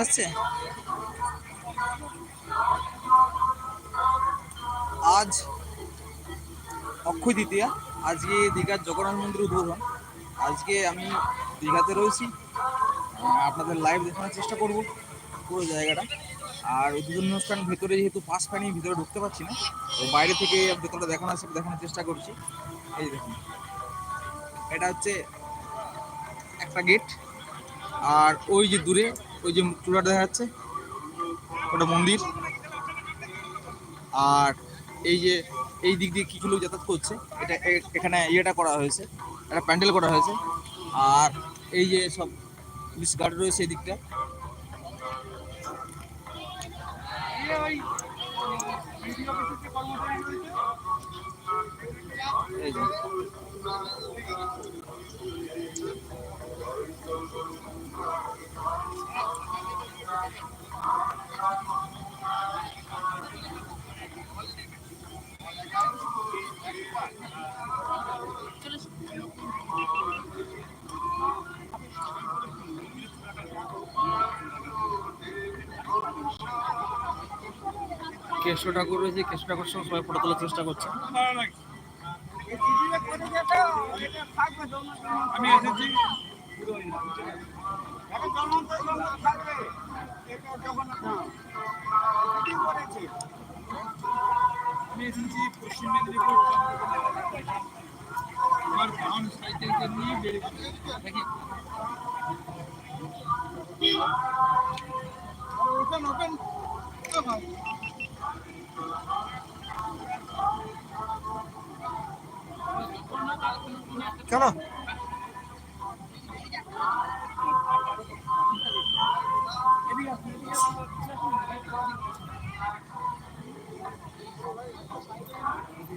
আসছে আজ অক্ষয় তৃতীয়া। আজকে দীঘার জগন্নাথ মন্দির উদ্বোধন। আজকে আমি দীঘাতে রয়েছি। আপনাদের লাইভ দেখানোর চেষ্টা করব পুরো জায়গাটা। আর উদ্বোধন অনুষ্ঠান ভেতরে যেহেতু পাস পাইনি ভিতরে ঢুকতে পারছি না, তো বাইরে থেকে ভেতরটা দেখানোর সেটা দেখানোর চেষ্টা করছি। এই দেখুন। এটা হচ্ছে একটা গেট আর ওই যে দূরে ওই যে চূড়াটা দেখা যাচ্ছে, ওটা মন্দির। আর এই যে, এই দিক দিয়ে কিছু লোক যাতায়াত করছে, এটা এখানে ইয়েটা করা হয়েছে, একটা প্যান্ডেল করা হয়েছে। আর এই যে সব পুলিশ গার্ড রয়েছে এই দিকটা। এই যে। কেষ্ট ঠাকুর রয়েছে কেষ্ট ঠাকুর সঙ্গে সবাই ফটো তোলার চেষ্টা করছে। আমি এসেছি। এসেছি পশ্চিম মেদিনীপুর আমার বাউন সাইকেলকে নিয়ে বেড়ে দেখি। Open open. কেন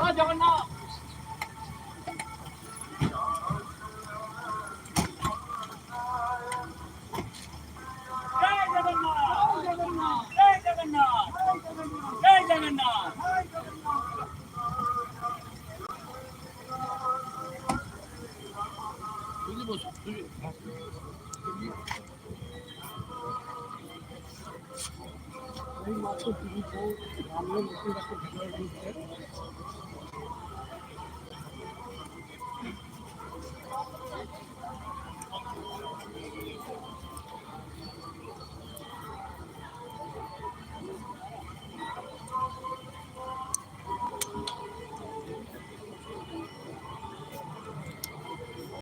Ah, jangan nak. 여기 보세요. 여기. দুই মাসের বিরুদ্ধে আমরা নতুন একটা ঘটনা বিরুদ্ধে